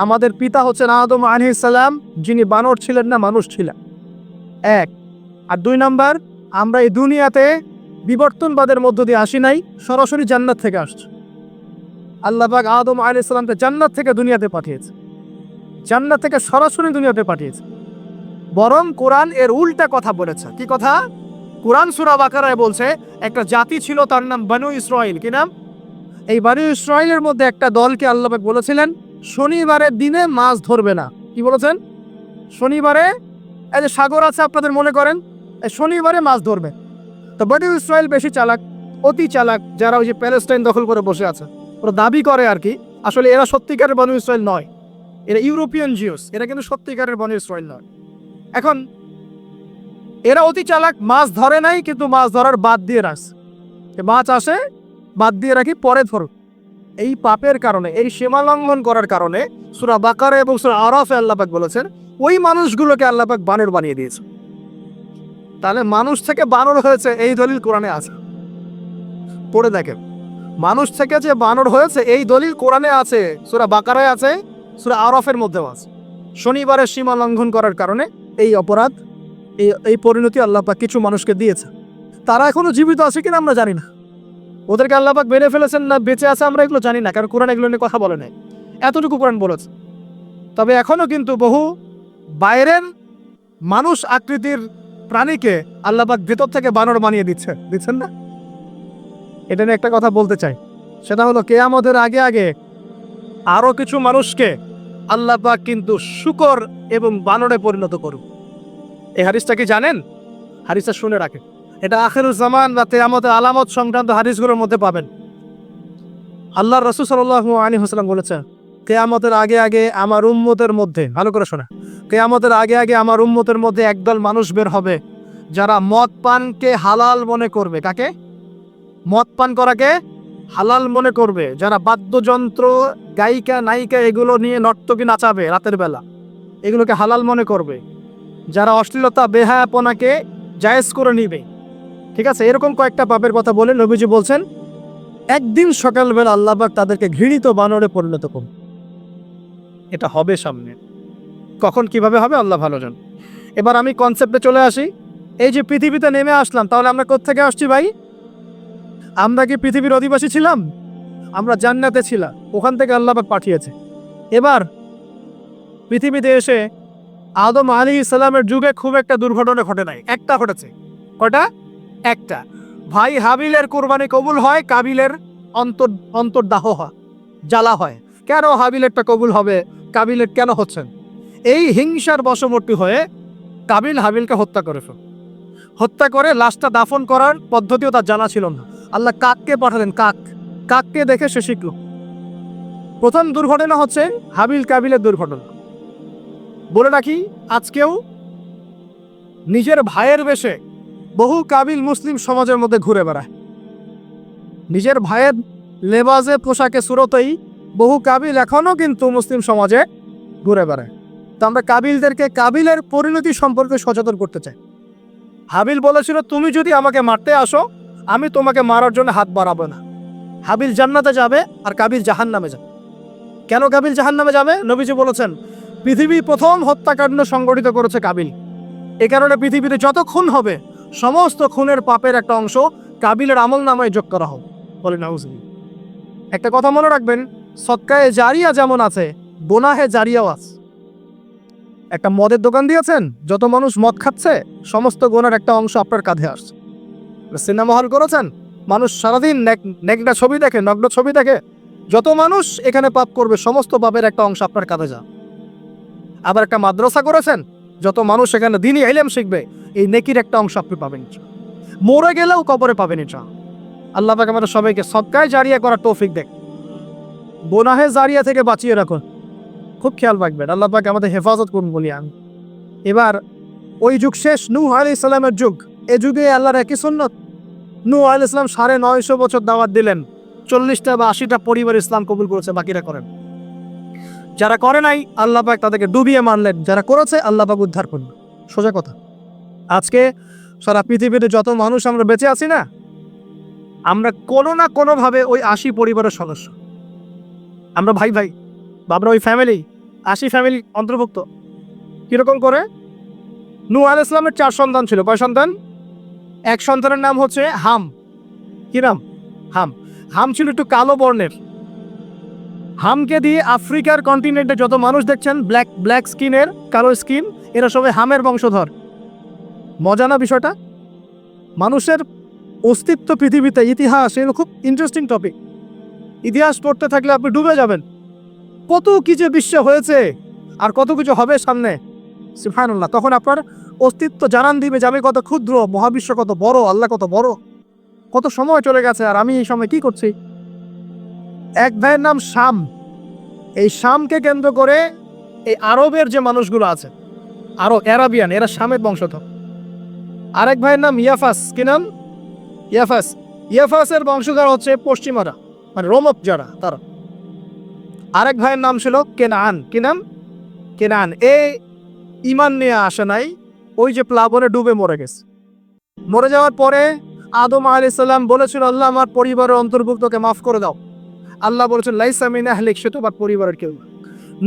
আমাদের পিতা হচ্ছেন আদম আলহিসাল্লাম যিনি বানর ছিলেন না, মানুষ ছিলেন। এক। আর দুই নাম্বার, আমরা এই দুনিয়াতে বিবর্তনবাদের মধ্য দিয়ে আসি নাই, সরাসরি জান্নাত থেকে আসছি। আল্লাহবাক আদম আলি আলাইসাল্লামকে জান্নাত থেকে দুনিয়াতে পাঠিয়েছে। জান্নাত থেকে সরাসরি দুনিয়াতে পাঠিয়েছে। বরং কোরআন এর উল্টা কথা বলেছে। কি কথা? কোরআন সুরা বাকারায় বলছে, একটা জাতি ছিল তার নাম বানু ইসরাইল। কি নাম? এই বানু ইসরাইলের মধ্যে একটা দলকে আল্লাহবাক বলেছিলেন শনিবারের দিনে মাছ ধরবে না। কি বলেছেন? শনিবারে, এই যে সাগর আছে আপনাদের মনে করেন শনিবারে মাছ ধরবে। তো বানু ইসরাইল বেশি চালাক, অতি চালাক, যারা ওই যে প্যালেস্টাইন দখল করে বসে আছে, ওরা দাবি করে আর কি, আসলে এরা সত্যিকারের বনু ইসরায়েল নয়। এরা ইউরোপিয়ান জিওস এরা কিন্তু সত্যিকারের বনু ইসরায়েল নয়। এখন, এরা অতি চালাক, মাছ ধরে নাই, কিন্তু মাছ ধরার বাদ দিয়ে রাখছে। মাছ আসে, বাদ দিয়ে রাখি, পরে ধরো এই পাপের কারণে, এই সীমা লঙ্ঘন করার কারণে সুরা বাকারে এবং সুরা আরফে আল্লাপাক বলেছেন, ওই মানুষগুলোকে আল্লাপাক বানর বানিয়ে দিয়েছে। তাহলে মানুষ থেকে বানর হয়েছে, এই দলিল কোরআনে আছে। পড়ে দেখেন, মানুষ থেকে যে বানর হয়েছে, এই দলিল কোরআনে আছে, সুরা বাকারায় আছে, সুরা আরফের মধ্যেও আছে। শনিবারের সীমা লঙ্ঘন করার কারণে এই অপরাধ, এই এই পরিণতি আল্লাপাক কিছু মানুষকে দিয়েছে। তারা এখনও জীবিত আছে কিনা আমরা জানি না। ওদেরকে আল্লাপাক বেড়ে ফেলেছেন না, বেঁচে আছে আমরা এগুলো জানি না, কারণ কোরআন এগুলো নিয়ে কথা বলে নাই। এতটুকু কোরআন বলেছে। তবে এখনও কিন্তু বহু বাইরের মানুষ আকৃতির প্রাণীকে আল্লাপাক ভেতর থেকে বানর বানিয়ে দিচ্ছে। দিচ্ছেন না? এটা নিয়ে একটা কথা বলতে চাই। সেটা হলো কেয়ামতের আগে আগে আরও কিছু মানুষকে আল্লাহ পাক কিন্তু শুকর এবং বানরে পরিণত করুন এই হারিসটা কি জানেন? হারিসটা শুনে রাখেন। এটা আখেরুজ জামান বা কেয়ামতের আলামত সংক্রান্ত হাদিসগুলোর মধ্যে পাবেন। আল্লাহ রসুল সাল্লাহ আলী হাসলাম বলেছেন, কেয়ামতের আগে আগে আমার উম্মতের মধ্যে, ভালো করে শোনা কেয়ামতের আগে আগে আমার উম্মতের মধ্যে একদল মানুষ বের হবে, যারা মদ পানকে হালাল মনে করবে। কাকে? মদ পান করাকে হালাল মনে করবে। যারা বাদ্যযন্ত্র, গায়িকা, নায়িকা এগুলো নিয়ে নর্তকী নাচাবে রাতের বেলা, এগুলোকে হালাল মনে করবে। যারা অশ্লীলতা, বেহায়াপনাকে জায়েজ করে নিবে। ঠিক আছে, এরকম কয়েকটা পাপের কথা বলে নবীজি বলছেন, একদিন সকালবেলা আল্লাহবাক তাদেরকে ঘৃণিত বানরে পরিণত করবে এটা হবে সামনে। কখন কীভাবে হবে আল্লাহ ভালো জান এবার আমি কনসেপ্টে চলে আসি। এই যে পৃথিবীতে নেমে আসলাম, তাহলে আমরা কোথেকে আসছি ভাই? আমরা কি পৃথিবীর অধিবাসী ছিলাম? আমরা জান্নাতে ছিলাম, ওখান থেকে আল্লাহবাক পাঠিয়েছে। এবার পৃথিবীতে এসে আদম আলী ইসলামের যুগে খুব একটা দুর্ঘটনা ঘটে নাই। একটা ঘটেছে। কটা একটা। ভাই হাবিলের কোরবানি কবুল হয়, কাবিলের অন্তর, অন্তর্দাহ হয়, জ্বালা হয়। কেন হাবিলেরটা কবুল হবে? কাবিলের কেন হচ্ছেন? এই হিংসার বশবর্তী হয়ে কাবিল হাবিলকে হত্যা করে ফেল। হত্যা করে লাশটা দাফন করার পদ্ধতিও তার জানা ছিল না। আল্লাহ কাককে পাঠালেন, কাক। কাককে দেখে সে শিখল। প্রথম দুর্ঘটনা হচ্ছে হাবিল কাবিলের দুর্ঘটনা। বলে রাখি, আজকেও নিজের ভাইয়ের বেশে বহু কাবিল মুসলিম সমাজের মধ্যে ঘুরে বেড়ায়। নিজের ভাইয়ের লেবাজে পোশাকে সুরতেই বহু কাবিল এখনও কিন্তু মুসলিম সমাজে ঘুরে বেড়ায়। তো আমরা কাবিলদেরকে কাবিলের পরিণতি সম্পর্কে সচেতন করতে চাই। হাবিল বলেছিল, তুমি যদি আমাকে মারতে আসো, আমি তোমাকে মারার জন্য হাত বাড়াবো না। হাবিল জান্নাতে যাবে আর কাবিল জাহান নামে যাবে। কেন কাবিল জাহান নামে যাবে? নবীজি বলেছেন, পৃথিবী প্রথম হত্যাকাণ্ড সংগঠিত করেছে কাবিল। এ কারণে পৃথিবীতে যত খুন হবে সমস্ত খুনের পাপের একটা অংশ কাবিলের আমল নামায় যোগ করা হোক। বলে নাউজুবিল্লাহ। একটা কথা মনে রাখবেন, সৎকায়ে জারিয়া যেমন আছে বোনাহে জারিয়াও আছে। একটা মদের দোকান দিয়েছেন, যত মানুষ মদ খাচ্ছে, সমস্ত গোনার একটা অংশ আপনার কাঁধে আসছে। সিনেমা হল করেছেন, মানুষ সারাদিন নেকটা ছবি দেখে, নগ্ন ছবি দেখে, যত মানুষ এখানে পাপ করবে, সমস্ত পাপের একটা অংশ আপনার কাঁধে যা আবার একটা মাদ্রাসা করেছেন যত মানুষ এখানে দিনই এলেম শিখবে, এই নেকির একটা অংশ আপনি পাবেন মরে গেলেও কবরে পাবেন এটা আল্লাহ পাক আমাদের সবাইকে সবকায় জারিয়া করার তৌফিক দেখ বোনাহে জারিয়া থেকে বাঁচিয়ে রাখুন। খুব খেয়াল রাখবেন, আল্লাহ পাক আমাদের হেফাজত করুন বলি আমি। এবার, ওই যুগ শেষ, নূহ আলি ইসলামের যুগ। এ যুগে আল্লাহর একই সুন্নত। নূহ আলি ইসলাম সাড়ে নয়শো বছর দাওয়াত দিলেন। চল্লিশটা বা আশিটা পরিবার ইসলাম কবুল করেছে, বাকিরা করেন। যারা করে নাই, আল্লাহ পাক তাদেরকে ডুবিয়ে মারলেন। যারা করেছে, আল্লাহ পাক উদ্ধার করলেন। সোজা কথা। আজকে সারা পৃথিবীতে যত মানুষ আমরা বেঁচে আছি না, আমরা কোনো না কোনোভাবে ওই আশি পরিবারের সদস্য। আমরা ভাই ভাই, বা আমরা ওই ফ্যামিলি আশি ফ্যামিলি অন্তর্ভুক্ত। কীরকম করে? নু আল ইসলামের চার সন্তান ছিল। কয় সন্তান? এক সন্তানের নাম হচ্ছে হাম। কি নাম? হাম। হাম ছিল একটু কালো বর্ণের। হামকে দিয়ে আফ্রিকার কন্টিনেন্টে যত মানুষ দেখছেন ব্ল্যাক ব্ল্যাক স্কিনের কালো স্কিন এরা সবাই হামের বংশধর। মজা না বিষয়টা? মানুষের অস্তিত্ব পৃথিবীতে ইতিহাস, এগুলো খুব ইন্টারেস্টিং টপিক ইতিহাস পড়তে থাকলে আপনি ডুবে যাবেন। কত কি যে বিশ্ব হয়েছে, আর কত কিছু হবে সামনে। সুফানুল্লাহ তখন আপনার অস্তিত্ব জানান দিবে যে আমি কত ক্ষুদ্র, মহাবিশ্ব কত বড়, আল্লাহ কত বড়। কত সময় চলে গেছে, আর আমি এই সময় কি করছি? এক ভাইয়ের নাম শাম। এই শামকে কেন্দ্র করে এই আরবের যে মানুষগুলো আছে, আরও অ্যারাবিয়ান, এরা শামের বংশধর। আরেক ভাইয়ের নাম ইয়াফাস, কি নাম? ইয়াফাস। ইয়াফাসের বংশধর হচ্ছে পশ্চিমারা মানে রোমক যারা, তারা। আরেক ভাইয়ের নাম ছিল কেনান, কি নাম? কেনান। এ ইমান নিয়ে আসে নাই, ওই যে প্লাবনে ডুবে মরে গেছে। মরে যাওয়ার পরে আদম আলাইসাল্লাম বলেছিল, আল্লাহ, আমার পরিবারের অন্তর্ভুক্তকে মাফ করে দাও। আল্লাহ বলেছেন লাইসামিন আহলিক সে তোমার পরিবারের কেউ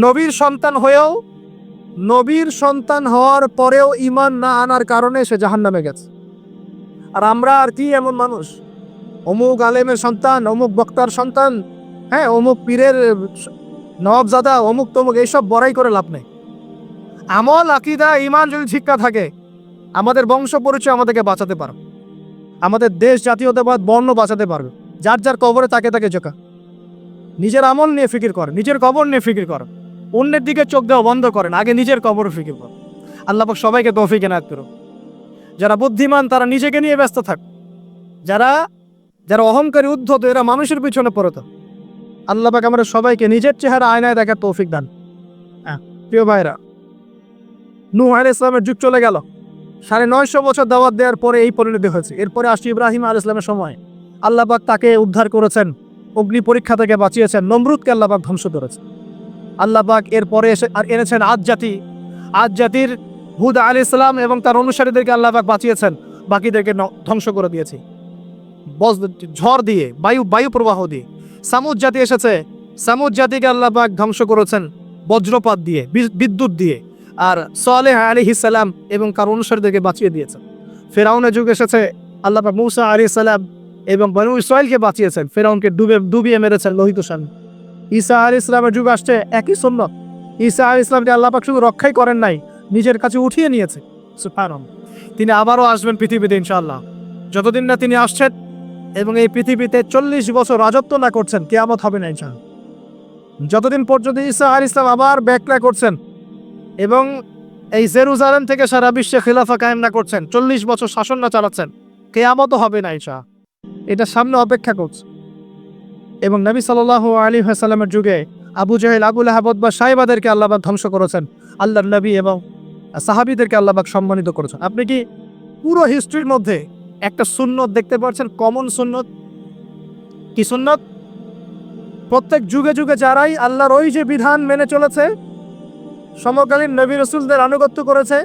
নবীর সন্তান হয়েও, নবীর সন্তান হওয়ার পরেও ইমান না আনার কারণে সে জাহান্নামে গেছে। আর আমরা আর কি এমন মানুষ? অমুক আলেমের সন্তান, অমুক বক্তার সন্তান হ্যাঁ অমুক পীরের নবজাদা অমুক তমুক, এইসব বড়াই করে লাভ নেই। আমল, আকিদা ইমান যদি শিক্ষা থাকে, আমাদের বংশ পরিচয় আমাদেরকে বাঁচাতে পারবে। আমাদের দেশ, জাতীয়তাবাদ, বর্ণ বাঁচাতে পারবে। যার যার কবরে তাকে তাকে চোখা নিজের আমল নিয়ে ফিকির করে, নিজের কবর নিয়ে ফিকির করে। অন্যের দিকে চোখ দেওয়া বন্ধ করেন, আগে নিজের কবর ফিকির করে। আল্লাহ সবাইকে তৌফিক এনায়ত করুন যারা বুদ্ধিমান, তারা নিজেকে নিয়ে ব্যস্ত থাক। যারা যারা অহংকারী, উদ্ধত, এরা মানুষের পিছনে পড়ত। আল্লাহ পাক আমরা সবাইকে নিজের চেহারা আয়নায় দেখার তৌফিক দান। হ্যাঁ প্রিয় ভাইরা, নূহ আলাইহিস ইসলামের যুগ চলে গেল। সাড়ে নয়শো বছর দাওয়াত দেওয়ার পরে এই পরিণতি হয়েছে। এরপরে আসছে ইব্রাহিম আল ইসলামের সময়। আল্লাহ পাক তাকে উদ্ধার করেছেন। অগ্নি পরীক্ষা থেকে বাঁচিয়েছেন। নমরুদকে আল্লাহ পাক ধ্বংস করেছেন আল্লাহ পাক এরপরে এসে আর এনেছেন আজ জাতি। আজ জাতির হুদ আলী ইসলাম এবং তার অনুসারীদেরকে আল্লাহ পাক বাঁচিয়েছেন। বাকিদেরকে ধ্বংস করে দিয়েছে। বজ ঝড় দিয়ে, বায়ু বায়ু প্রবাহ দিয়ে। সামুদ জাতি এসেছে। সামুদ জাতিকে আল্লাহ পাক ধ্বংস করেছেন বজ্রপাত দিয়ে বিদ্যুৎ দিয়ে। আর সালেহ আলী ইসালাম এবং কার অনুসারীদেরকে বাঁচিয়ে দিয়েছেন। ফেরাউনের যুগ এসেছে। আল্লাহ মুসা আলী সালাম এবং বনু ইসরায়েলকে বাঁচিয়েছেন। ফেরাউনকে ডুবে ডুবিয়ে মেরেছেন লোহিত সামনে ঈসা আলী ইসলামের যুগ আসছে একই সুন্নত। ঈসা আলী ইসলামকে আল্লাহ পাক শুধু রক্ষাই করেন নাই, নিজের কাছে উঠিয়ে নিয়েছে। সুবহানাল্লাহ। তিনি আবারও আসবেন পৃথিবীতে ইনশাআল্লাহ। যতদিন না তিনি আসছেন এবং এই পৃথিবীতে চল্লিশ বছর রাজত্ব না করছেন, কেয়ামত হবে না ইনশাআল্লাহ। যতদিন পর্যন্ত ঈসা আলী ইসলাম আবার ব্যাকলা করছেন এবং এই জেরুজালেম থেকে সারা বিশ্বে খিলাফা কায়েম না করছেন, চল্লিশ বছর শাসন না চালাচ্ছেন, কেয়ামতও হবে না ইনশা এটা সামনে অপেক্ষা করছে। এবং নবী সাল্লাহ আলী হাসালামের যুগে আবু জাহেল আবুল আহাবদ বা সাহেবাদেরকে আল্লাহবাক ধ্বংস করেছেন। আল্লাহর নবী এবং সাহাবিদেরকে আল্লাহবাক সম্মানিত করেছেন। আপনি কি পুরো হিস্ট্রির মধ্যে একটা সুন্নত দেখতে পাচ্ছেন? কমন সুন্নত? কি সুন্নত? প্রত্যেক যুগে যুগে যারাই আল্লাহর ওই যে বিধান মেনে চলেছে, সমকালীন নবী রসুলদের আনুগত্য করেছে,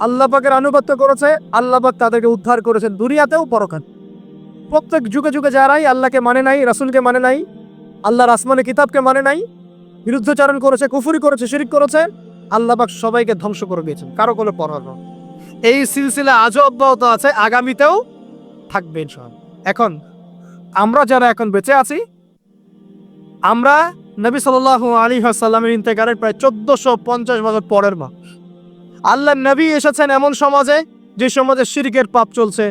আল্লাহ পাকের আনুগত্য করেছে, আল্লাহ পাক তাদেরকে উদ্ধার করেছেন। দুনিয়াতেও পরকান প্রত্যেক যুগে যুগে যারাই আল্লাহকে মানে নাই, রাসুলকে মানে নাই, আল্লাহর আসমানে কিতাবকে মানে নাই, বিরুদ্ধচারণ করেছে, কুফুরি করেছে, শিরিক করেছে, আল্লাহ পাক সবাইকে ধ্বংস করে দিয়েছেন কারও কোনো পরোয়া নেই। এই সিলসিলা আজও অব্যাহত আছে, আগামীতেও থাকবে ইনশাআল্লাহ। এখন, আমরা যারা এখন বেঁচে আছি, আমরা নবী সাল আলী আসাল্লামের ইন্তেকারের প্রায় চোদ্দশো পঞ্চাশ বছর পরের মা আল্লাহ নবী এসেছেন এমন সমাজে, যে সমাজে শিরিকের পাপ চলছে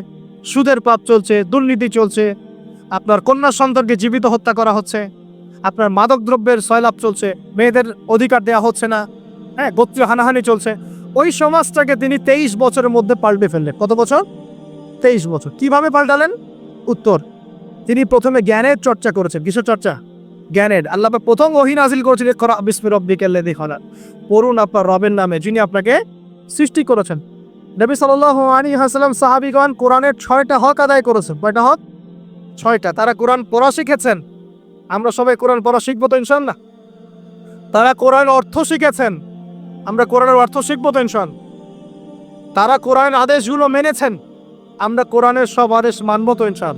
সুদের পাপ চলছে, দুর্নীতি চলছে। আপনার কন্যা সন্তানকে জীবিত হত্যা করা হচ্ছে। আপনার মাদক দ্রব্যের সয়লাভ চলছে। মেয়েদের অধিকার দেওয়া হচ্ছে না। হ্যাঁ গোত্রীয় হানাহানি চলছে। ওই সমাজটাকে তিনি তেইশ বছরের মধ্যে পাল্টে ফেললেন। কত বছর? তেইশ বছর। কীভাবে পাল্টালেন? উত্তর, তিনি প্রথমে জ্ঞানের চর্চা করেছেন। কিসের চর্চা? জ্ঞানের। আল্লাহ প্রথম ওহি নাজিল করেছেন, ইকরা বিসমি রব্বিকাল লাযী পড়ুন আপনার রবের নামে, যিনি আপনাকে সৃষ্টি করেছেন। নবী সাল্লাল্লাহু আলাইহি ওয়াসাল্লাম সাহাবীগণ কোরআনের ছয়টা হক আদায় করেছেন কয়টা হক? ছয়টা। তারা কোরআন পড়া শিখেছেন। আমরা সবাই কোরআন পড়া শিখব তো ইনশাল্লাহ তারা কোরআন অর্থ শিখেছেন। আমরা কোরআনের অর্থ শিখব তো তারা কোরআন আদেশগুলো মেনেছেন। আমরা কোরআনের সব আদেশ মানবো তো ইনশাল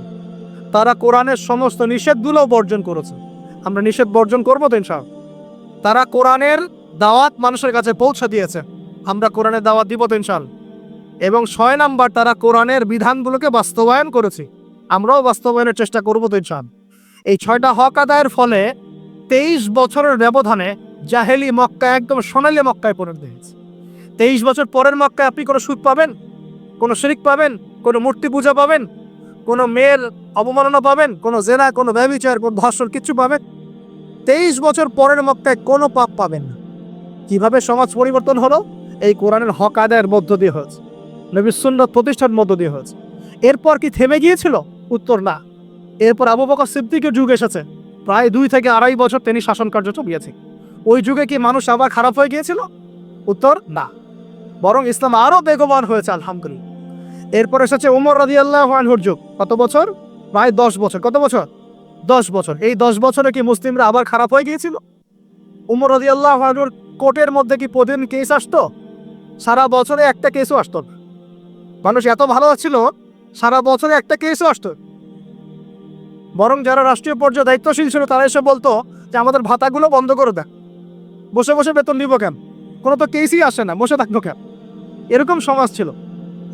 তারা কোরআনের সমস্ত নিষেধগুলোও বর্জন করেছেন আমরা নিষেধ বর্জন করব তো তারা কোরআনের দাওয়াত মানুষের কাছে পৌঁছে দিয়েছে। আমরা কোরআনের দাওয়াত দিব তো ইনশাল এবং ছয় নাম্বার তারা কোরআনের বিধানগুলোকে বাস্তবায়ন করেছে। আমরাও বাস্তবায়নের চেষ্টা করব তো ইনশাল এই ছয়টা হক আদায়ের ফলে তেইশ বছরের ব্যবধানে জাহেলি মক্কা একদম সোনালি মক্কায় পরিণত হয়েছে। তেইশ বছর পরের মক্কায় আপনি কোনো সুদ পাবেন? কোনো শিরিক পাবেন? কোনো মূর্তি পূজা পাবেন? কোনো মেয়ের অবমাননা পাবেন? কোনো জেনা, কোনো ব্যবচার কোনো ধর্ষণ কিছু পাবেন? তেইশ বছর পরের মক্কায় কোনো পাপ পাবেন না। কীভাবে সমাজ পরিবর্তন হলো? এই কোরআনের হক আদায়ের মধ্য দিয়ে হয়েছে। নবী সুন্নত প্রতিষ্ঠার মধ্য দিয়ে হয়েছে। এরপর কি থেমে গিয়েছিল? উত্তর না। এরপর আবু বকর সিদ্দিকের যুগ এসেছে। প্রায় দুই থেকে আড়াই বছর তিনি শাসন কার্য চালিয়েছে ওই যুগে কি মানুষ আবার খারাপ হয়ে গিয়েছিল? উত্তর না। বরং ইসলাম আরও বেগবান হয়েছে, আলহামদুলিল্লাহ। এরপর এসেছে উমর রাজি আল্লাহ আনহুর যুগ। কত বছর? প্রায় দশ বছর। কত বছর? দশ বছর। এই দশ বছরে কি মুসলিমরা আবার খারাপ হয়ে গিয়েছিল? উমর রাজি আল্লাহ কোর্টের মধ্যে কি প্রতিদিন কেস আসতো? সারা বছরে একটা কেসও আসতো না। মানুষ এত ভালো ছিল সারা বছরে একটা কেসও আসতো। বরং যারা রাষ্ট্রীয় পর্যায়ে দায়িত্বশীল ছিল, তারা এসে বলতো যে, আমাদের ভাতাগুলো বন্ধ করে দেয় বসে বসে বেতন নিব কেন? কোনো তো কেসই আসে না, বসে থাকব কেন? এরকম সমাজ ছিল।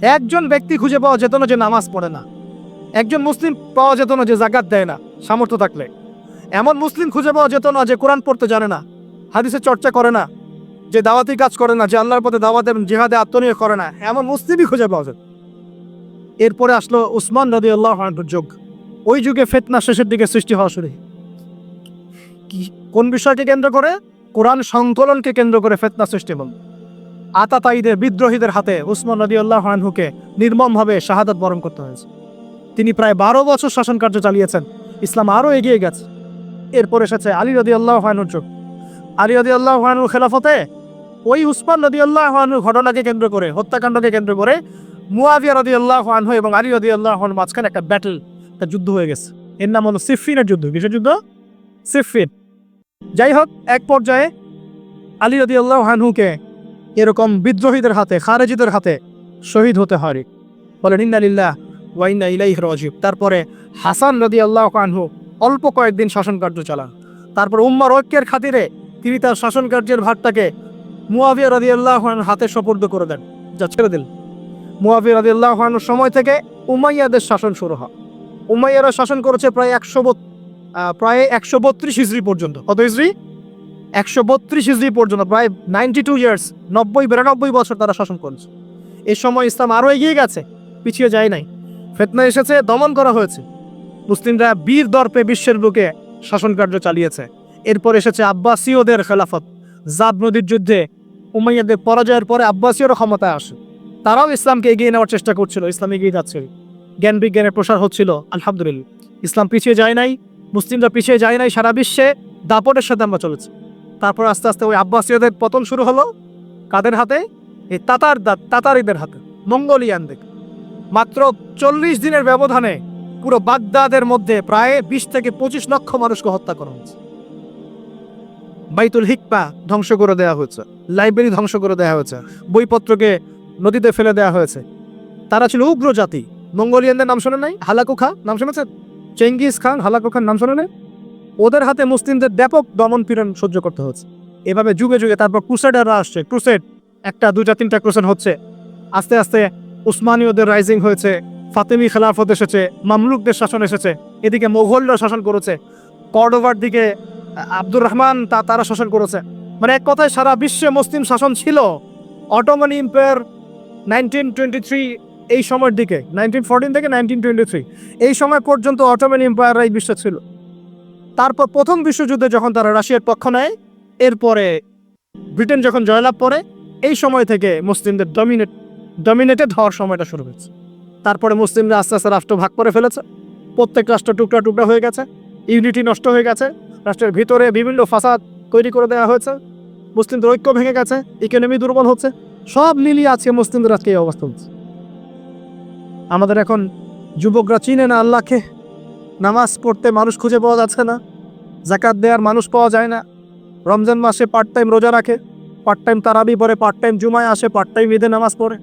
একজন ব্যক্তি খুঁজে পাওয়া যেত না যে, নামাজ পড়ে না। একজন মুসলিম পাওয়া যেত না যে, জাকাত দেয় না, সামর্থ্য থাকলে। এমন মুসলিম খুঁজে পাওয়া যেত না যে, কোরআন পড়তে জানে না হাদিসের চর্চা করে না যে দাওয়াতি কাজ করে না, যে আল্লাহর পথে দাওয়াত এবং জেহাদে আত্মনিয়োগ করে না, এমন মুসলিমই খুঁজে পাওয়া যায়। এরপরে আসলো উসমান নদী আল্লাহ যুগ। ওই যুগে ফেতনা শেষের দিকে সৃষ্টি হওয়া শুরু। কোন বিষয়কে কেন্দ্র করে? কোরআন সংকলনকে কেন্দ্র করে ফেতনা সৃষ্টি হল। আতাতাইদের বিদ্রোহীদের হাতে উসমান নদী আল্লাহ আনহুকে নির্মমভাবে শাহাদাত বরণ করতে হয়েছে। তিনি প্রায় বারো বছর শাসন কার্য চালিয়েছেন। ইসলাম আরও এগিয়ে গেছে। এরপর এসেছে আলী রদি আল্লাহ হানুর যুগ। আলী রদি আল্লাহ হানুর খেলাফতে ওই উসমান নদী আল্লাহ হানুর ঘটনাকে কেন্দ্র করে, হত্যাকাণ্ডকে কেন্দ্র করে মুয়াবিয়া আল্লাহ আনহু এবং আলী রদি আল্লাহ মাঝখানে একটা ব্যাটল একটা যুদ্ধ হয়ে গেছে। এর নাম হলো সিফিনের যুদ্ধ। কিসের যুদ্ধ? সিফিন। যাই হোক, এক পর্যায়ে আলী রদি আল্লাহ হানহুকে এরকম বিদ্রোহীদের হাতে, খারেজিদের হাতে শহীদ হতে হয়। বলেন ইন্নালিল্লাহ ওয়াইনা ইলাইহ রাজিব তারপরে হাসান রদি আল্লাহ আনহু অল্প কয়েকদিন শাসন কার্য চালান। তারপর উম্মার ঐক্যের খাতিরে তিনি তার শাসন কার্যের ভাগটাকে মুয়াবিয়া রদি আল্লাহ হাতে সোপর্দ করে দেন। যা ছেড়ে দিল মুয়াবিয়া রদি আল্লাহ সময় থেকে উমাইয়াদের শাসন শুরু হয়। উমাইয়ারা শাসন করেছে প্রায় একশো প্রায় একশো বত্রিশ হিজড়ি পর্যন্ত। কত হিজড়ি একশো বত্রিশ হিজড়ি পর্যন্ত, প্রায় নাইনটি টু ইয়ার্স, নব্বই, বিরানব্বই বছর তারা শাসন করেছে। এই সময় ইসলাম আরও এগিয়ে গেছে, পিছিয়ে যায় নাই। ফেতনা এসেছে, দমন করা হয়েছে। মুসলিমরা বীর দর্পে বিশ্বের বুকে শাসন কার্য চালিয়েছে। এরপর এসেছে আব্বাসীয়দের খেলাফত। জাব নদীর যুদ্ধে উমাইয়াদের পরাজয়ের পরে আব্বাসীয়রা ক্ষমতায় আসে। তারাও ইসলামকে এগিয়ে নেওয়ার চেষ্টা করছিল, ইসলাম এগিয়ে যাচ্ছিল জ্ঞান বিজ্ঞানের প্রসার হচ্ছিল, আলহামদুলিল্লাহ। ইসলাম পিছিয়ে যায় নাই, মুসলিমরা পিছিয়ে যায় নাই, সারা বিশ্বে দাপটের সাথে আমরা চলেছি। তারপর আস্তে আস্তে ওই আব্বাসীয়দের পতন শুরু হলো কাদের হাতে? এই তাতার তাতারিদের হাতে, মঙ্গোলিয়ানদের। মাত্র চল্লিশ দিনের ব্যবধানে পুরো বাগদাদের মধ্যে প্রায় বিশ থেকে পঁচিশ লক্ষ মানুষকে হত্যা করা হয়েছে। বাইতুল হিকপা ধ্বংস করে দেওয়া হয়েছে। লাইব্রেরি ধ্বংস করে দেওয়া হয়েছে। বইপত্রকে নদীতে ফেলে দেওয়া হয়েছে। তারা ছিল উগ্র জাতি। মঙ্গোলিয়ানদের নাম শোনে নাই? হালাকু খা নাম শুনেছেন? চেঙ্গিস খান হালাকু খান নাম শোনে নাই? ওদের হাতে মুসলিমদের ব্যাপক দমন পীড়ন সহ্য করতে হচ্ছে। এভাবে যুগে যুগে তারপর ক্রুসেডাররা আসছে। ক্রুসেড, একটা, দুইটা, তিনটা ক্রুসেড হচ্ছে। আস্তে আস্তে উসমানীয়দের রাইজিং হয়েছে। ফাতেমি খেলাফত এসেছে। মামলুকদের শাসন এসেছে। এদিকে মোঘলরা শাসন করেছে। কর্ডোভার দিকে আব্দুর রহমান তা তারা শাসন করেছে। মানে এক কথায় সারা বিশ্বে মুসলিম শাসন ছিল Ottoman empire nineteen twenty three এই সময়ের দিকে, নাইনটিন ফোরটিন থেকে নাইনটিন টোয়েন্টি থ্রি, এই সময় পর্যন্ত অটোমান এম্পায়ার এই বিশ্বে ছিল। তারপর প্রথম বিশ্বযুদ্ধে যখন তারা রাশিয়ার পক্ষ নেয়, এরপরে ব্রিটেন যখন জয়লাভ করে, এই সময় থেকে মুসলিমদের ডমিনেট ডমিনেটেড হওয়ার সময়টা শুরু হয়েছে। তারপরে মুসলিমরা আস্তে আস্তে রাষ্ট্র ভাগ করে ফেলেছে। প্রত্যেক রাষ্ট্র টুকরা টুকরা হয়ে গেছে। ইউনিটি নষ্ট হয়ে গেছে। রাষ্ট্রের ভিতরে বিভিন্ন ফাসাদ তৈরি করে দেওয়া হয়েছে। মুসলিমদের ঐক্য ভেঙে গেছে ইকোনমি দুর্বল হচ্ছে, সব মিলিয়ে আজকে মুসলিমদের আজকে এই অবস্থা হচ্ছে। আমাদের এখন যুবকরা চিনে না আল্লাহকে, নামাজ পড়তে মানুষ খুঁজে পাওয়া যাচ্ছে না জাকাত দেওয়ার মানুষ পাওয়া যায় না, রমজান মাসে পার্ট টাইম রোজা রাখে পার্ট টাইম তারাবি পড়ে পার্ট টাইম জুমায় আসে পার্ট টাইম ঈদে নামাজ পড়ে।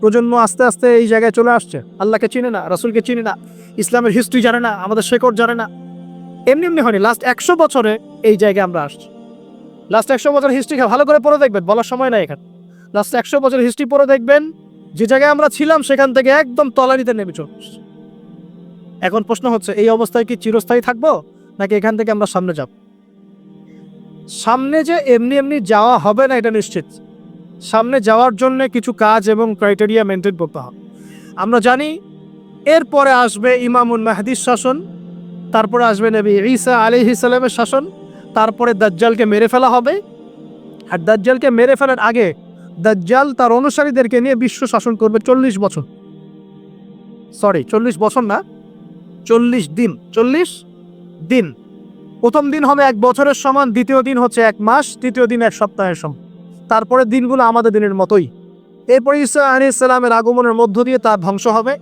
প্রজন্ম আস্তে আস্তে এই জায়গায় চলে আসছে। আল্লাহকে চিনে না, রাসুলকে চিনে না, ইসলামের হিস্ট্রি জানে না, আমাদের শেকড় জানে না। এমনি এমনি হয়নি। লাস্ট একশো বছরে এই জায়গায় আমরা আসছি। লাস্ট একশো বছর হিস্ট্রি ভালো করে পড়ে দেখবেন, বলার সময় নাই এখানে। লাস্ট একশো বছর হিস্ট্রি পড়ে দেখবেন, যে জায়গায় আমরা ছিলাম সেখান থেকে একদম তলানিতে নেমে চলে এসেছি। এখন প্রশ্ন হচ্ছে, এই অবস্থায় কি চিরস্থায়ী থাকব, নাকি এখান থেকে আমরা সামনে যাব? সামনে যে এমনি এমনি যাওয়া হবে না, এটা নিশ্চিত। সামনে যাওয়ার জন্য কিছু কাজ এবং ক্রাইটেরিয়া মেনটেন করতে হবে। আমরা জানি, এরপরে আসবে ইমামুল মাহদির শাসন তারপরে আসবে নবী ঈসা আলি ইসালামের শাসন, তারপরে দাজ্জালকে মেরে ফেলা হবে। আর দাজ্জালকে মেরে ফেলার আগে দাজ্জাল তার অনুসারীদেরকে নিয়ে বিশ্ব শাসন করবে চল্লিশ বছর। সরি চল্লিশ বছর না, চল্লিশ দিন চল্লিশ দিন। প্রথম দিন হবে এক বছরের সমান, দ্বিতীয় দিন হচ্ছে এক মাস, তৃতীয় দিন এক সপ্তাহের সমান তারপরে দিনগুলো আমাদের দিনের মতোই। এরপরে ঈসা আলী ইসলামের আগমনের মধ্য দিয়ে তার ধ্বংস হবে।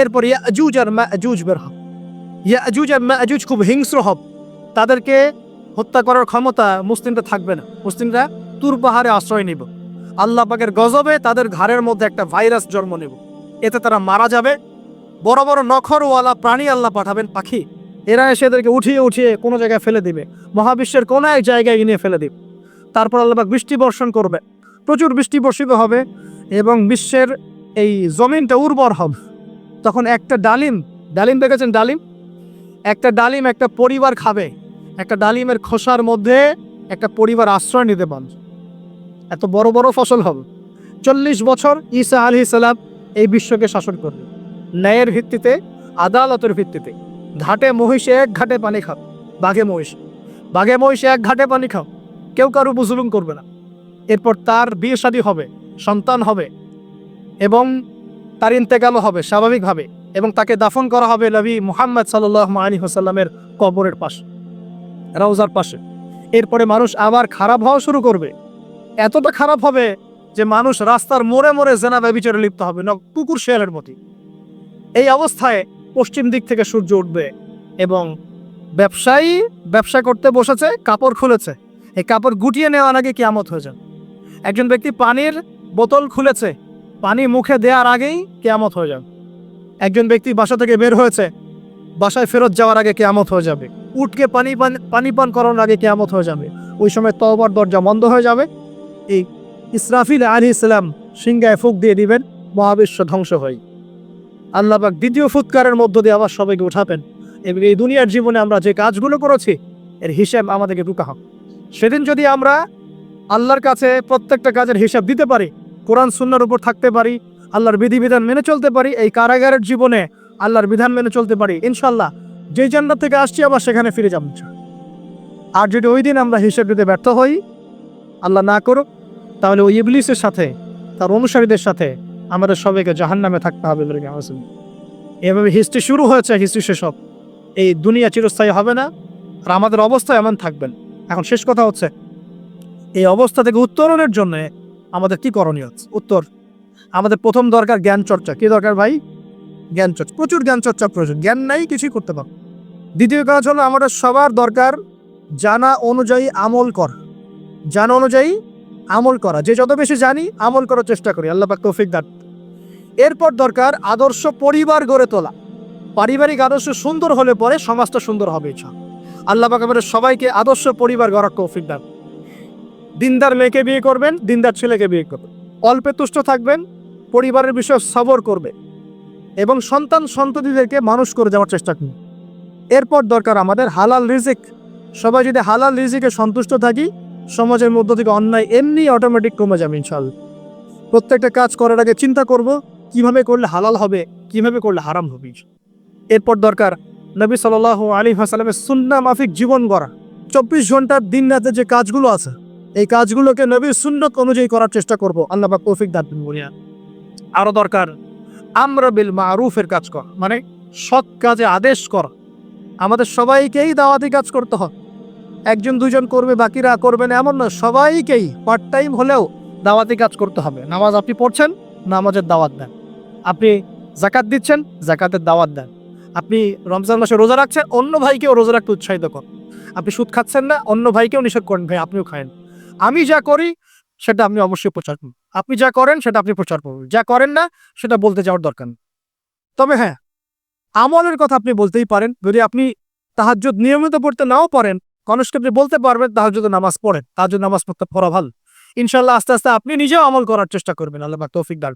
এরপর ইয়াজুজ আর মাজুজ বের হবে। ইয়াজুজ আর মাজুজ খুব হিংস্র হবে তাদেরকে হত্যা করার ক্ষমতা মুসলিমরা থাকবে না। মুসলিমরা তুর পাহাড়ে আশ্রয় নিব। আল্লাহ পাকের গজবে তাদের ঘাড়ের মধ্যে একটা ভাইরাস জন্ম নেব। এতে তারা মারা যাবে। বড় বড় নখরওয়ালা প্রাণী আল্লাহ পাঠাবেন পাখি। এরা এসে এদেরকে উঠিয়ে উঠিয়ে কোনো জায়গায় ফেলে দিবে। মহাবিশ্বের কোনো এক জায়গায় নিয়ে ফেলে দিবে। তারপর আল্লাহ পাক বৃষ্টি বর্ষণ করবে। প্রচুর বৃষ্টি বর্ষিত হবে এবং বিশ্বের এই জমিনটা উর্বর হবে। তখন একটা ডালিম ডালিম দেখেছেন ডালিম? একটা ডালিম একটা পরিবার খাবে। একটা ডালিমের খোসার মধ্যে একটা পরিবার আশ্রয় নিতে পারবে। এত বড় বড় ফসল হবে। চল্লিশ বছর ঈসা আলি সালাম এই বিশ্বকে শাসন করবে। ন্যায়ের ভিত্তিতে, আদালতের ভিত্তিতে। ঘাটে মহিষে এক ঘাটে পানি খাও, বাঘে মহিষ। বাঘে মহিষে এক ঘাটে পানি খাও, কেউ কারও বুজুলুম করবে না। এরপর তার বিয়ে শাদী হবে, সন্তান হবে এবং তার ইন্তেকালও হবে, স্বাভাবিকভাবে। এবং তাকে দাফন করা হবে নবী মুহাম্মদ সাল্লাহ আলী হোসাল্লামের কবরের পাশে, রাউজার পাশে। এরপরে মানুষ আবার খারাপ হওয়া শুরু করবে। এতটা খারাপ হবে যে মানুষ রাস্তার মোড়ে মোড়ে জেনা ব্যবিচারে লিপ্ত হবে না কুকুর শেয়ালের মতো এই অবস্থায় পশ্চিম দিক থেকে সূর্য উঠবে এবং ব্যবসায়ী ব্যবসা করতে বসেছে, কাপড় খুলেছে। এই কাপড় গুটিয়ে নেওয়ার আগে কেয়ামত হয়ে যান একজন ব্যক্তি পানির বোতল খুলেছে, পানি মুখে দেওয়ার আগেই কেয়ামত হয়ে যাবে। একজন ব্যক্তি বাসা থেকে বের হয়েছে। বাসায় ফেরত যাওয়ার আগে কেয়ামত হয়ে যাবে। উঠকে পানি পান পানি পান করানোর আগে কেয়ামত হয়ে যাবে। ওই সময় তওবার দরজা বন্ধ হয়ে যাবে। এই ইসরাফিল আলী ইসলাম সিংগায় ফুক দিয়ে দিবেন, মহাবিশ্ব ধ্বংস হয়। আল্লাহবাক দ্বিতীয় ফুৎকারের মধ্য দিয়ে আবার সবাইকে উঠাবেন। এবং এই দুনিয়ার জীবনে আমরা যে কাজগুলো করেছি, এর হিসাব আমাদেরকে ঢুকা হোক সেদিন যদি আমরা আল্লাহর কাছে প্রত্যেকটা কাজের হিসাব দিতে পারি, কোরআন, সুন্নার উপর থাকতে পারি আল্লাহর বিধিবিধান মেনে চলতে পারি, এই কারাগারের জীবনে আল্লাহর বিধান মেনে চলতে পারি ইনশাল্লাহ যেই জান্নাত থেকে আসছি, আবার সেখানে ফিরে যাব আর যদি ওই দিন আমরা হিসেব দিতে ব্যর্থ হই, আল্লাহ না করুক, তাহলে ওই ইবলিসের সাথে, তার অনুসারীদের সাথে আমাদের সবাইকে জাহান নামে থাকতে হবে এভাবে হিস্ট্রি শুরু হয়েছে, হিস্ট্রি শেষ হবে। এই দুনিয়া চিরস্থায়ী হবে না, আর আমাদের অবস্থা এমন থাকবেন এখন শেষ কথা হচ্ছে, এই অবস্থা থেকে উত্তরণের জন্য আমাদের কি করণীয় উত্তর আমাদের প্রথম দরকার জ্ঞান চর্চা। কি দরকার ভাই? জ্ঞান চর্চা। প্রচুর জ্ঞান চর্চা প্রয়োজন। জ্ঞান নাই, কিছুই করতে পারব দ্বিতীয় কাজ হলো আমাদের সবার দরকার জানা অনুযায়ী আমল কর। জানা অনুযায়ী আমল করা। যে যত বেশি জানি, আমল করার চেষ্টা করি। আল্লাহ পাক তৌফিক দান। এরপর দরকার আদর্শ পরিবার গড়ে তোলা। পারিবারিক আদর্শ সুন্দর হলে পরে সমাজটা সুন্দর হবে ইচ্ছা আল্লাহ পাক আমাদের সবাইকে আদর্শ পরিবার গড়ার তৌফিক দান। দিনদার মেয়েকে বিয়ে করবেন, দিনদার ছেলেকে বিয়ে করবেন। অল্পে তুষ্ট থাকবেন, পরিবারের বিষয়ে সবর করবে এবং সন্তান সন্ততিদেরকে মানুষ করে যাওয়ার চেষ্টা করবে এরপর দরকার আমাদের হালাল রিজিক। সবাই যদি হালাল রিজিকে সন্তুষ্ট থাকি, সমাজের মধ্য থেকে অন্যায় এমনি অটোমেটিক কমে যাবে ইনশাল্লাহ প্রত্যেকটা কাজ করার আগে চিন্তা করব, কীভাবে করলে হালাল হবে, কীভাবে করলে হারাম হবে এরপর দরকার নবী সাল আলী হাসালামের সুন্না মাফিক জীবন গড়া। চব্বিশ ঘণ্টার দিন রাতে যে কাজগুলো আছে এই কাজগুলোকে নবীর সুন্নত অনুযায়ী করার চেষ্টা করব। আল্লাহ পাক তৌফিক দান বলিয়া। আরও দরকার, আমরা বিল মারুফের কাজ কর মানে সৎ কাজে আদেশ কর। আমাদের সবাইকেই দাওয়াতি কাজ করতে হয়। একজন, দুজন করবে, বাকিরা করবে না, এমন না সবাইকেই পার্ট টাইম হলেও দাওয়াতি কাজ করতে হবে। নামাজ আপনি পড়ছেন, নামাজের দাওয়াত দেন। আপনি জাকাত দিচ্ছেন জাকাতের দাওয়াত দেন। আপনি রমজান মাসে রোজা রাখছেন, অন্য ভাইকেও রোজা রাখতে উৎসাহিত কর। আপনি সুদ খাচ্ছেন না, অন্য ভাইকেও নিষেধ করেন, ভাই, আপনিও খায়েন। আমি যা করি, সেটা আপনি অবশ্যই প্রচার করুন। আপনি যা করেন, সেটা আপনি প্রচার করুন। যা করেন না, সেটা বলতে যাওয়ার দরকার তবে হ্যাঁ আমলের কথা আপনি বলতেই পারেন। যদি আপনি তাহাজ্জুদ নিয়মিত পড়তে নাও পারেন, মানুষকে আপনি বলতে পারবেন তাহার যদি নামাজ পড়েন। তাহার জন্য নামাজ পড়তে পড়া ভালো। ইনশাল্লাহ আস্তে আস্তে আপনি নিজেও আমল করার চেষ্টা করবেন। আল্লাহ তৌফিক দান।